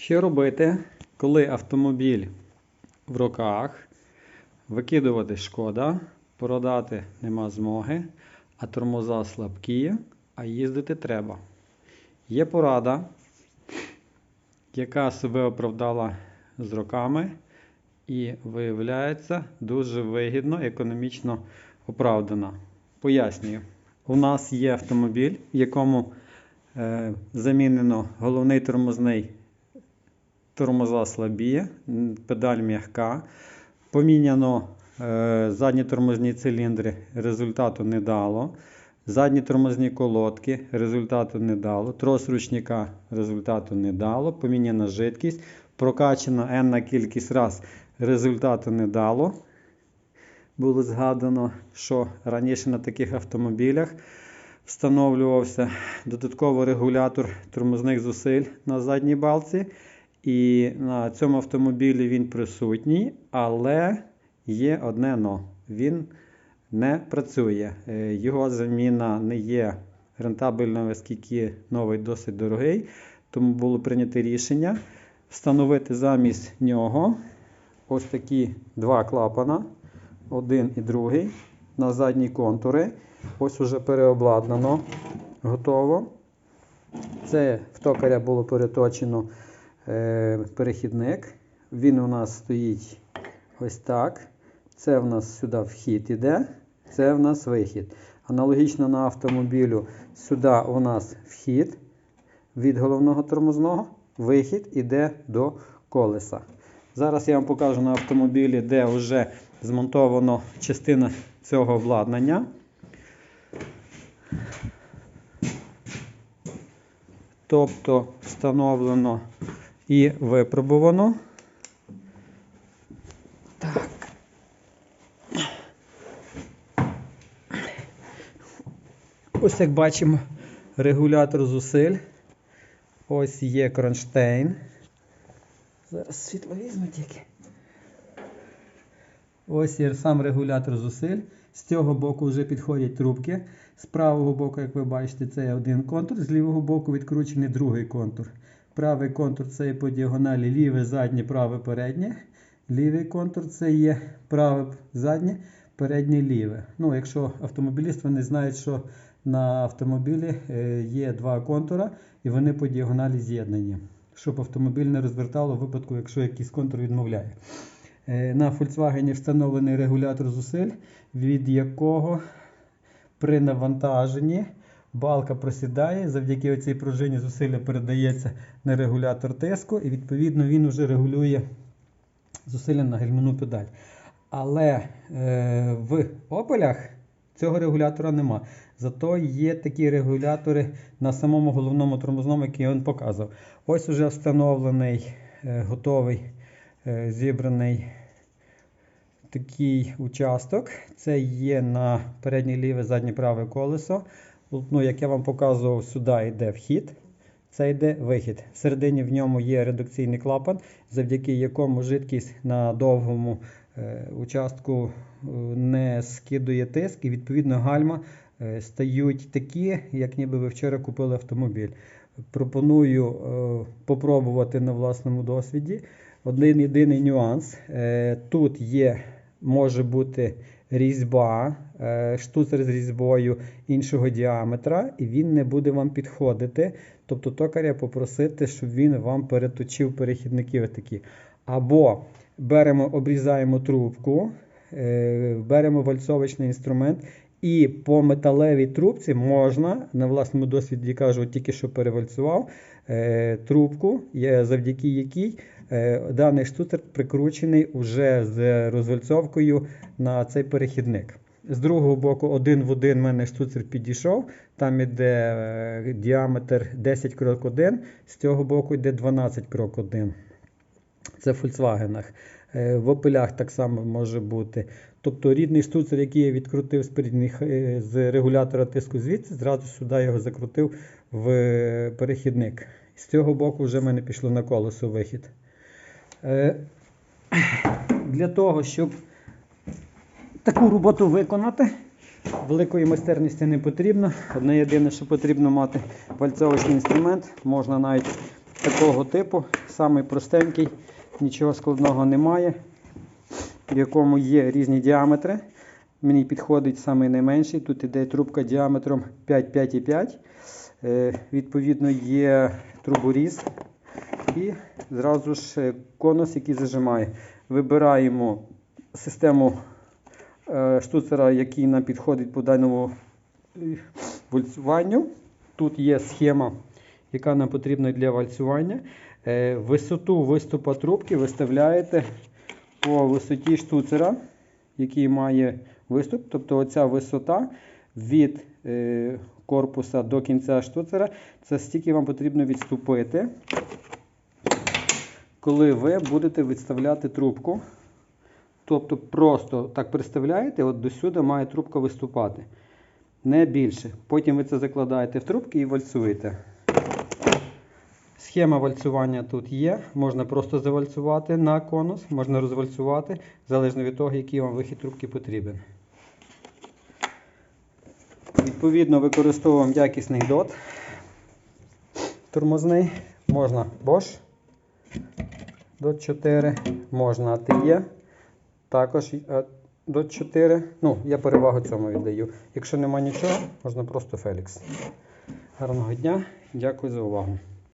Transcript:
Що робити, коли автомобіль в руках, викидувати шкода, продати нема змоги, а тормоза слабкі, а їздити треба. Є порада, яка себе оправдала з роками і виявляється дуже вигідно, економічно оправдана. Пояснюю. У нас є автомобіль, в якому е, замінено головний тормозний тормоза слабі, педаль м'яка. Поміняно е, задні тормозні циліндри, результату не дало. Задні тормозні колодки, результату не дало. Трос ручника результату не дало. Поміняна жидкість. Прокачана енна кількість раз, результату не дало. Було згадано, що раніше на таких автомобілях встановлювався додатково регулятор тормозних зусиль на задній балці. І на цьому автомобілі він присутній, але є одне но. Він не працює. Е, Його заміна не є рентабельною, оскільки новий досить дорогий. Тому було прийнято рішення встановити замість нього ось такі два клапана, один і другий, на задні контури. Ось уже переобладнано, готово. Це в токаря було переточено перехідник. Він у нас стоїть ось так. Це в нас сюди вхід іде, це в нас вихід. Аналогічно на автомобілю сюди у нас вхід від головного тормозного, вихід іде до колеса. Зараз я вам покажу на автомобілі, де вже змонтовано частина цього обладнання. Тобто встановлено і випробувано. Так. Ось як бачимо регулятор зусиль. Ось є кронштейн. Зараз світло візьму тільки. Ось є сам регулятор зусиль. З цього боку вже підходять трубки. З правого боку, як ви бачите, це є один контур, з лівого боку відкручений другий контур. Правий контур це є по діагоналі ліве, заднє, праве, переднє. Лівий контур це є праве, заднє, переднє, ліве. Ну, якщо автомобілісти вони знають, що на автомобілі е, є два контура і вони по діагоналі з'єднані, щоб автомобіль не розвертало в випадку, якщо якийсь контур відмовляє. Е, На Volkswagen встановлений регулятор зусиль, від якого при навантаженні балка просідає, завдяки цій пружині зусилля передається на регулятор тиску, і відповідно він вже регулює зусилля на гальмівну педаль. Але е, в опелях цього регулятора нема. Зато є такі регулятори на самому головному тормозному, який я показував. Ось уже встановлений, е, готовий, е, зібраний такий участок. Це є на переднє ліве, заднє праве колесо. Ну, як я вам показував, сюди йде вхід, це йде вихід. Всередині в ньому є редукційний клапан, завдяки якому жидкість на довгому е, участку е, не скидує тиск, і відповідно гальма е, стають такі, як ніби ви вчора купили автомобіль. Пропоную е, попробувати на власному досвіді. Один єдиний нюанс. Е, тут є, може бути різьба, е, штуцер з різьбою іншого діаметра, і він не буде вам підходити. Тобто токаря попросити, щоб він вам переточив перехідники такі. Або беремо, обрізаємо трубку, е, беремо вальцовочний інструмент. І по металевій трубці можна, на власному досвіді кажу, тільки що перевальцював е, трубку, завдяки якій даний штуцер прикручений уже з розвальцовкою на цей перехідник. З другого боку, один в один в мене штуцер підійшов, там іде е, діаметр 10 крок 1, з цього боку йде 12 крок 1. Це в Volkswagen. Е, В опелях так само може бути. Тобто рідний штуцер, який я відкрутив з, е, з регулятора тиску звідси, зразу сюди його закрутив в е, перехідник. З цього боку вже в мене пішло на колесо вихід. Е, Для того, щоб таку роботу виконати, великої майстерності не потрібно. Одне єдине, що потрібно мати пальцовочний інструмент, можна навіть такого типу, самий простенький, нічого складного немає, в якому є різні діаметри. Мені підходить самий найменший. Тут іде трубка діаметром 5, 5,5. Е, Відповідно, є труборіз і зразу ж конус, який зажимає. Вибираємо систему е, штуцера, який нам підходить по даному е, вальцюванню. Тут є схема, яка нам потрібна для вальцювання. Е, Висоту виступа трубки виставляєте по висоті штуцера, який має виступ. Тобто оця висота від корпуса до кінця штуцера, це стільки вам потрібно відступити, коли ви будете відставляти трубку. Тобто просто так приставляєте, от до сюди має трубка виступати. Не більше. Потім ви це закладаєте в трубки і вальцуєте. Схема вальцювання тут є. Можна просто завальцювати на конус, можна розвальцювати, залежно від того, який вам вихід трубки потрібен. Відповідно, використовуємо якісний дот тормозний. Можна Bosch дот 4, можна АТЄ, також до 4. Ну, я перевагу цьому віддаю. Якщо нема нічого, можна просто Фелікс. Гарного дня, дякую за увагу.